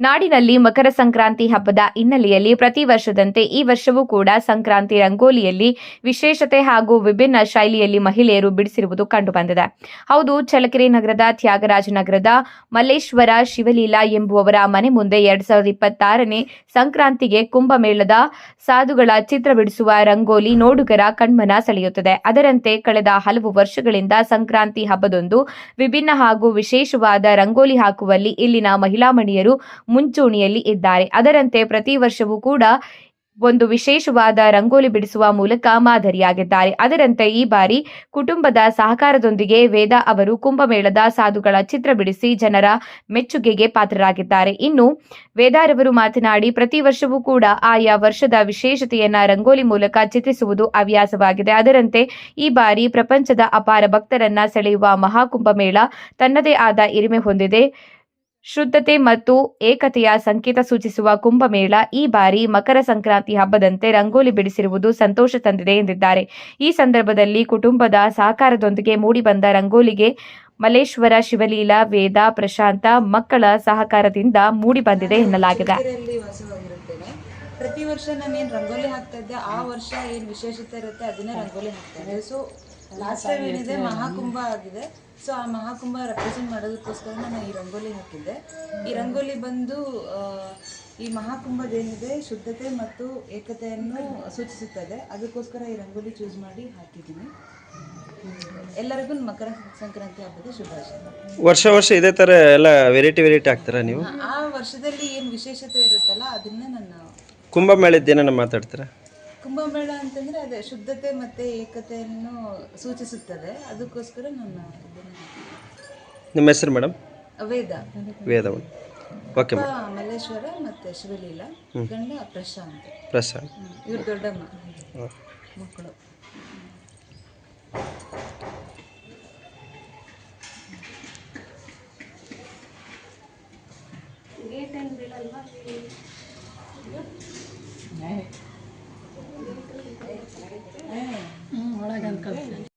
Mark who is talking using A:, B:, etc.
A: ನಾಡಿನಲ್ಲಿ ಮಕರ ಸಂಕ್ರಾಂತಿ ಹಬ್ಬದ ಹಿನ್ನೆಲೆಯಲ್ಲಿ ಪ್ರತಿ ವರ್ಷದಂತೆ ಈ ವರ್ಷವೂ ಕೂಡ ಸಂಕ್ರಾಂತಿ ರಂಗೋಲಿಯಲ್ಲಿ ವಿಶೇಷತೆ ಹಾಗೂ ವಿಭಿನ್ನ ಶೈಲಿಯಲ್ಲಿ ಮಹಿಳೆಯರು ಬಿಡಿಸಿರುವುದು ಕಂಡುಬಂದಿದೆ. ಹೌದು, ಚಳ್ಳಕೆರೆ ನಗರದ ತ್ಯಾಗರಾಜ ನಗರದ ಮಲ್ಲೇಶ್ವರ ಶಿವಲೀಲಾ ಎಂಬುವವರ ಮನೆ ಮುಂದೆ ಎರಡ್ ಸಾವಿರದ ಇಪ್ಪತ್ತಾರನೇ ಸಂಕ್ರಾಂತಿಗೆ ಕುಂಭಮೇಳದ ಸಾಧುಗಳ ಚಿತ್ರ ಬಿಡಿಸುವ ರಂಗೋಲಿ ನೋಡುಗರ ಕಣ್ಮನ ಸೆಳೆಯುತ್ತದೆ. ಅದರಂತೆ ಕಳೆದ ಹಲವು ವರ್ಷಗಳಿಂದ ಸಂಕ್ರಾಂತಿ ಹಬ್ಬದೊಂದು ವಿಭಿನ್ನ ಹಾಗೂ ವಿಶೇಷವಾದ ರಂಗೋಲಿ ಹಾಕುವಲ್ಲಿ ಇಲ್ಲಿನ ಮಹಿಳಾ ಮಣಿಯರು ಮುಂಚೂಣಿಯಲ್ಲಿ ಇದ್ದಾರೆ. ಅದರಂತೆ ಪ್ರತಿ ವರ್ಷವೂ ಕೂಡ ಒಂದು ವಿಶೇಷವಾದ ರಂಗೋಲಿ ಬಿಡಿಸುವ ಮೂಲಕ ಮಾದರಿಯಾಗಿದ್ದಾರೆ. ಅದರಂತೆ ಈ ಬಾರಿ ಕುಟುಂಬದ ಸಹಕಾರದೊಂದಿಗೆ ವೇದ ಅವರು ಕುಂಭಮೇಳದ ಸಾಧುಗಳ ಚಿತ್ರ ಬಿಡಿಸಿ ಜನರ ಮೆಚ್ಚುಗೆಗೆ ಪಾತ್ರರಾಗಿದ್ದಾರೆ. ಇನ್ನು ವೇದಾರವರು ಮಾತನಾಡಿ, ಪ್ರತಿ ವರ್ಷವೂ ಕೂಡ ಆಯಾ ವರ್ಷದ ವಿಶೇಷತೆಯನ್ನ ರಂಗೋಲಿ ಮೂಲಕ ಚಿತ್ರಿಸುವುದು ಹವ್ಯಾಸವಾಗಿದೆ. ಅದರಂತೆ ಈ ಬಾರಿ ಪ್ರಪಂಚದ ಅಪಾರ ಭಕ್ತರನ್ನ ಸೆಳೆಯುವ ಮಹಾಕುಂಭಮೇಳ ತನ್ನದೇ ಆದ ಇರಿಮೆ ಹೊಂದಿದೆ. ಶುದ್ಧತೆ ಮತ್ತು ಏಕತೆಯ ಸಂಕೇತ ಸೂಚಿಸುವ ಕುಂಭಮೇಳ ಈ ಬಾರಿ ಮಕರ ಸಂಕ್ರಾಂತಿ ಹಬ್ಬದಂತೆ ರಂಗೋಲಿ ಬಿಡಿಸಿರುವುದು ಸಂತೋಷ ತಂದಿದೆ ಎಂದಿದ್ದಾರೆ. ಈ ಸಂದರ್ಭದಲ್ಲಿ ಕುಟುಂಬದ ಸಹಕಾರದೊಂದಿಗೆ ಮೂಡಿಬಂದ ರಂಗೋಲಿಗೆ ಮಲ್ಲೇಶ್ವರ ಶಿವಲೀಲಾ, ವೇದ, ಪ್ರಶಾಂತ ಮಕ್ಕಳ ಸಹಕಾರದಿಂದ ಮೂಡಿಬಂದಿದೆ ಎನ್ನಲಾಗಿದೆ.
B: ಪ್ರತಿ ವರ್ಷ ನಾನು ಏನು ರಂಗೋಲಿ ಹಾಕ್ತಾ ಇದ್ದೆ, ಆ ವರ್ಷ ಏನು ವಿಶೇಷತೆ ಇರುತ್ತೆ, ಅದನ್ನೇ ರಂಗೋಲಿ ಹಾಕ್ತಾ ಇದ್ದೆ. ಸೊ ಲಾಸ್ಟ್ ಟೈಮ್ ಏನಿದೆ ಮಹಾಕುಂಭ ಆಗಿದೆ. ಸೊ ಆ ಮಹಾಕುಂಭ ರೆಪ್ರೆಸೆಂಟ್ ಮಾಡೋದಕ್ಕೋಸ್ಕರ ನಾನು ಈ ರಂಗೋಲಿ ಹಾಕಿದ್ದೆ. ಈ ರಂಗೋಲಿ ಬಂದು ಆ, ಈ ಮಹಾಕುಂಭದೇನಿದೆ ಶುದ್ಧತೆ ಮತ್ತು ಏಕತೆಯನ್ನು ಸೂಚಿಸುತ್ತದೆ. ಅದಕ್ಕೋಸ್ಕರ ಈ ರಂಗೋಲಿ ಚೂಸ್ ಮಾಡಿ ಹಾಕಿದ್ದೀನಿ. ಎಲ್ಲರಿಗೂ ಮಕರ ಸಂಕ್ರಾಂತಿ ಹಬ್ಬದ ಶುಭಾಶಯ.
C: ವರ್ಷ ವರ್ಷ ಇದೇ ತರ ಎಲ್ಲ ವೆರೈಟಿ ವೆರೈಟಿ ಹಾಕ್ತೀರಾ ನೀವು?
B: ಆ ವರ್ಷದಲ್ಲಿ ಏನು ವಿಶೇಷತೆ ಇರುತ್ತಲ್ಲ ಅದನ್ನ ನಾನು
C: ಕುಂಭಮೇಳದ ಏನಾರ ಮಾತಾಡ್ತೀರಾ?
B: ಕುಂಭಮೇಳ ಅಂತಂದರೆ ಅದೇ ಶುದ್ಧತೆ ಮತ್ತು ಏಕತೆಯನ್ನು ಸೂಚಿಸುತ್ತದೆ. ಅದಕ್ಕೋಸ್ಕರ ನನ್ನ
C: ನಿಮ್ಮ ಹೆಸರು ಮೇಡಮ್?
B: ವೇದ.
C: ವೇದವನ್ ಓಕೆ
B: ಮಲ್ಲೇಶ್ವರ ಮತ್ತು ಶಿವಲೀಲಾ ಗಂಡ ಪ್ರಶಾಂತ್.
C: ಪ್ರಸಾದ್
B: ಇವ್ರು ದೊಡ್ಡಮ್ಮ.
C: ಹಾಂ
B: ಮಕ್ಕಳು.